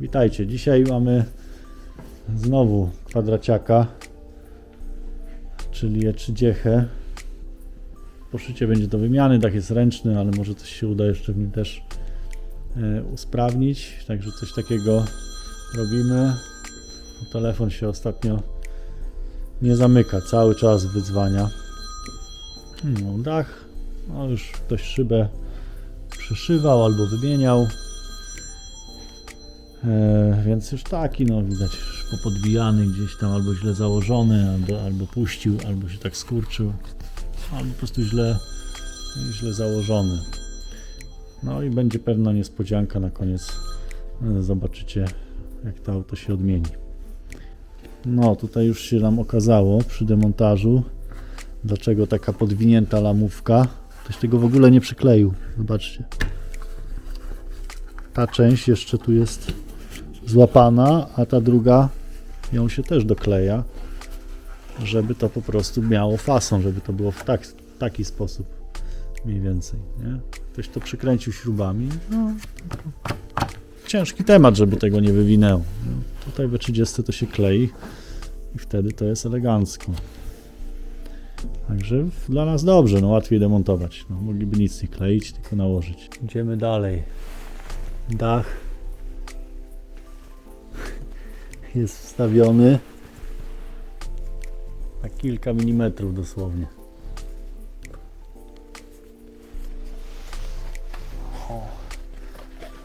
Witajcie, dzisiaj mamy znowu kwadraciaka, czyli E30. Poszycie będzie do wymiany, dach jest ręczny, ale może coś się uda jeszcze w nim też e, usprawnić, także coś takiego robimy. Telefon się ostatnio nie zamyka, cały czas wyzwania. No, dach, no już ktoś szybę przeszywał albo wymieniał. E, więc już taki, no widać, już popodbijany gdzieś tam, albo źle założony, albo, albo puścił, albo się tak skurczył, albo po prostu źle, źle założony. No i będzie pewna niespodzianka na koniec. E, Zobaczycie, jak to auto się odmieni. No, tutaj już się nam okazało przy demontażu, dlaczego taka podwinięta lamówka. Ktoś tego w ogóle nie przykleił. Zobaczcie. Ta część jeszcze tu jest złapana, a ta druga ją się też dokleja, żeby to po prostu miało fason, żeby to było w tak, taki sposób mniej więcej. Nie? Ktoś to przykręcił śrubami. No, ciężki temat, żeby tego nie wywinęło. No, tutaj we 30 to się klei i wtedy to jest elegancko. Także dla nas dobrze, no łatwiej demontować. No, mogliby nic nie kleić, tylko nałożyć. Idziemy dalej. Dach jest wstawiony na kilka milimetrów dosłownie.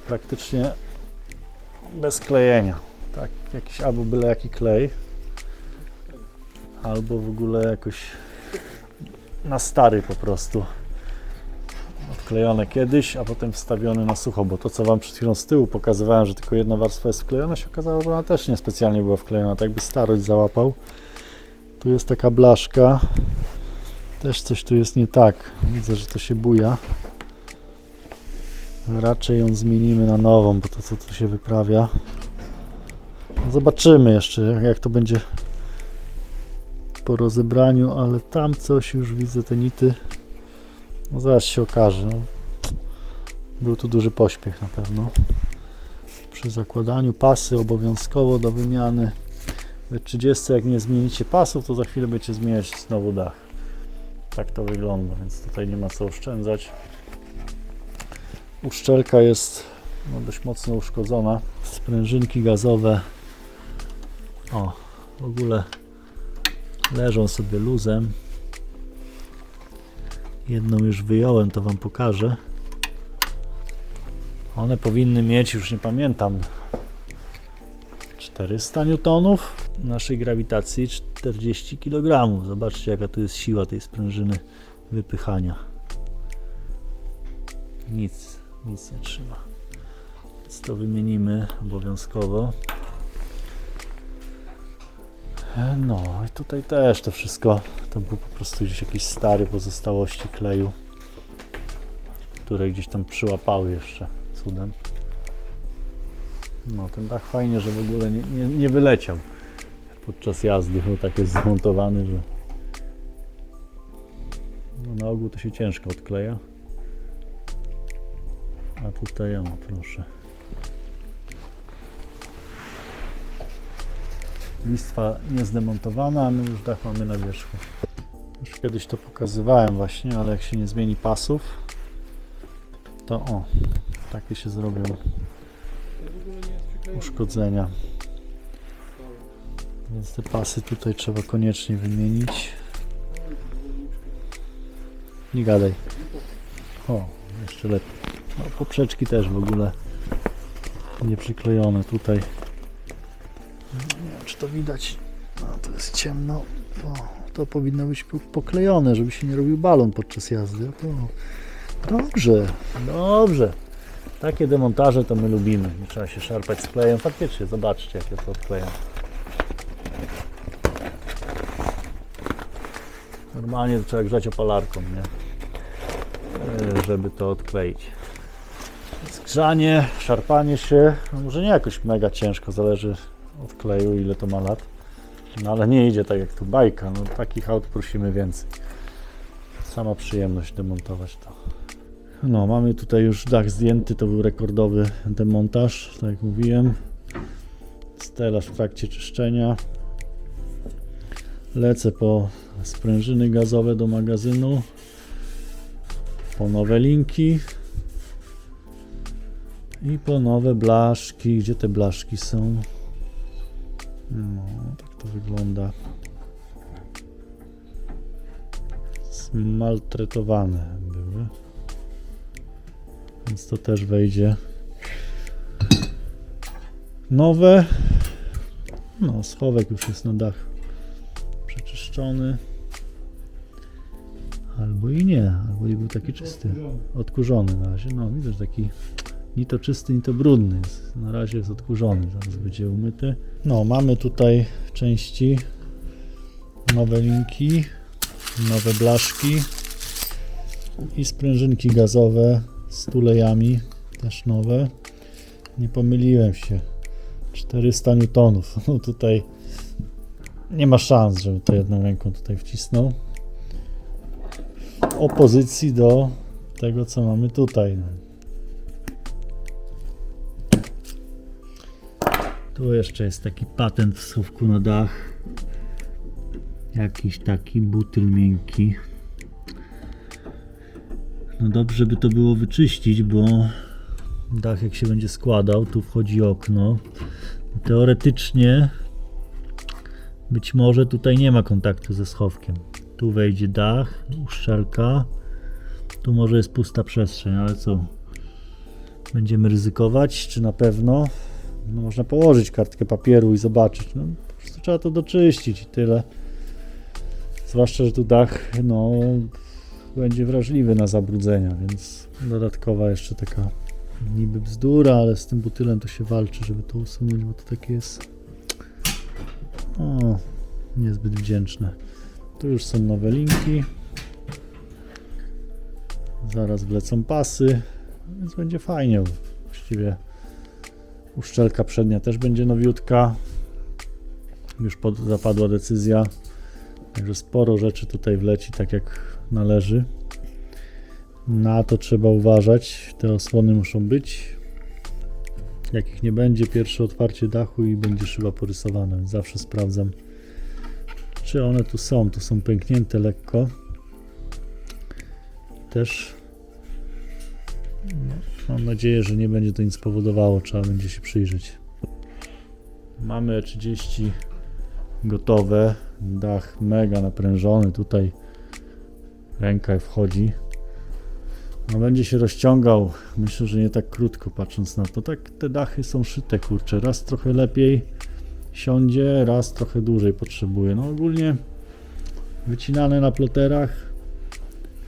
Praktycznie bez klejenia. Tak, jakiś albo byle jaki klej, albo w ogóle jakoś na stary po prostu. Odklejone kiedyś, a potem wstawione na sucho, bo to co Wam przed chwilą z tyłu pokazywałem, że tylko jedna warstwa jest wklejona, się okazało, że ona też niespecjalnie była wklejona, tak jakby starość załapał. Tu jest taka blaszka, też coś tu jest nie tak, widzę, że to się buja. Raczej ją zmienimy na nową, bo to co tu się wyprawia. No Zobaczymy jeszcze, jak to będzie po rozebraniu, ale tam coś już widzę, te nity. No zaraz się okaże. No. Był tu duży pośpiech na pewno. Przy zakładaniu pasy obowiązkowo do wymiany. We 30 jak nie zmienicie pasów, to za chwilę będziecie zmieniać znowu dach. Tak to wygląda, więc tutaj nie ma co oszczędzać. Uszczelka jest no, dość mocno uszkodzona. Sprężynki gazowe o, w ogóle leżą sobie luzem. Jedną już wyjąłem, to Wam pokażę. One powinny mieć, już nie pamiętam, 400 newtonów naszej grawitacji 40 kg. Zobaczcie jaka tu jest siła tej sprężyny wypychania. Nic, nic nie trzyma. Więc to wymienimy obowiązkowo. No i tutaj też to wszystko to był po prostu gdzieś jakiś stary pozostałości kleju, które gdzieś tam przyłapały jeszcze cudem. No ten dach fajnie, że w ogóle nie, nie, nie wyleciał podczas jazdy, bo tak jest zmontowany, że no, na ogół to się ciężko odkleja. A tutaj, o proszę. Listwa niezdemontowana, a my już dach mamy na wierzchu. Już kiedyś to pokazywałem właśnie, ale jak się nie zmieni pasów, to o, takie się zrobią uszkodzenia. Więc te pasy tutaj trzeba koniecznie wymienić. Nie gadaj. O, jeszcze lepiej. No, poprzeczki też w ogóle nie przyklejone tutaj. Czy to widać. No, to jest ciemno. O, to powinno być po- poklejone, żeby się nie robił balon podczas jazdy. O, dobrze, dobrze. Takie demontaże to my lubimy. Nie trzeba się szarpać z klejem. Faktycznie, zobaczcie, jak ja to odklejam. Normalnie to trzeba grzać opalarką, nie? E, Żeby to odkleić. Zgrzanie, szarpanie się, no może nie jakoś mega ciężko, zależy od kleju, ile to ma lat. No ale nie idzie tak jak tu bajka, no takich aut prosimy więcej. Sama przyjemność demontować to. No, mamy tutaj już dach zdjęty, to był rekordowy demontaż, tak jak mówiłem. Stelaż w trakcie czyszczenia. Lecę po sprężyny gazowe do magazynu. Po nowe linki. I po nowe blaszki. Gdzie te blaszki są? No, tak to wygląda. Zmaltretowane były. Więc to też wejdzie. Nowe. No, schowek już jest na dach przeczyszczony. Albo i nie, albo i był taki czysty. Odkurzony na razie. No, widzę, że taki ni to czysty, ni to brudny. Na razie jest odkurzony, zaraz będzie umyty. No, mamy tutaj części, nowe linki, nowe blaszki i sprężynki gazowe z tulejami, też nowe. Nie pomyliłem się. 400 newtonów. No tutaj nie ma szans, żeby to jedną ręką tutaj wcisnął. W opozycji do tego, co mamy tutaj. Tu jeszcze jest taki patent w schowku na dach. Jakiś taki butyl miękki. No dobrze by to było wyczyścić, bo dach jak się będzie składał, tu wchodzi okno. Teoretycznie być może tutaj nie ma kontaktu ze schowkiem. Tu wejdzie dach, uszczelka. Tu może jest pusta przestrzeń, ale co? Będziemy ryzykować, czy na pewno? No, można położyć kartkę papieru i zobaczyć. No, po prostu trzeba to doczyścić i tyle. Zwłaszcza, że tu dach no, będzie wrażliwy na zabrudzenia, więc dodatkowa jeszcze taka niby bzdura, ale z tym butylem to się walczy, żeby to usunąć, bo to takie jest o, niezbyt wdzięczne. Tu już są nowe linki. Zaraz wlecą pasy, więc będzie fajnie. Właściwie uszczelka przednia też będzie nowiutka. Już pod, zapadła decyzja. Także sporo rzeczy tutaj wleci tak jak należy. Na to trzeba uważać. Te osłony muszą być. Jak ich nie będzie, pierwsze otwarcie dachu i będzie szyba porysowana. Zawsze sprawdzam, czy one tu są. Tu są pęknięte lekko. Też no, mam nadzieję, że nie będzie to nic powodowało. Trzeba będzie się przyjrzeć. Mamy E30 gotowe. Dach mega naprężony. Tutaj ręka wchodzi. No będzie się rozciągał. Myślę, że nie tak krótko patrząc na to. Tak te dachy są szyte, kurczę. Raz trochę lepiej siądzie, raz trochę dłużej potrzebuje. No ogólnie wycinane na ploterach.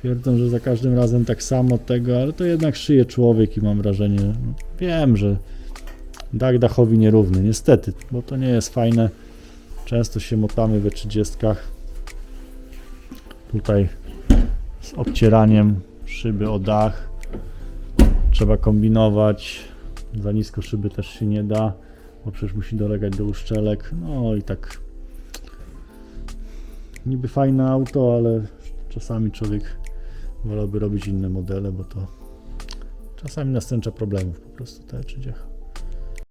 Twierdzą, że za każdym razem tak samo tego, ale to jednak szyje człowiek i mam wrażenie, no, wiem, że dach dachowi nierówny, niestety, bo to nie jest fajne. Często się motamy we 30. Tutaj z obcieraniem szyby o dach. Trzeba kombinować. Za nisko szyby też się nie da, bo przecież musi dolegać do uszczelek. No i tak. Niby fajne auto, ale czasami człowiek wolałby robić inne modele, bo to czasami nastręcza problemów po prostu ta 30.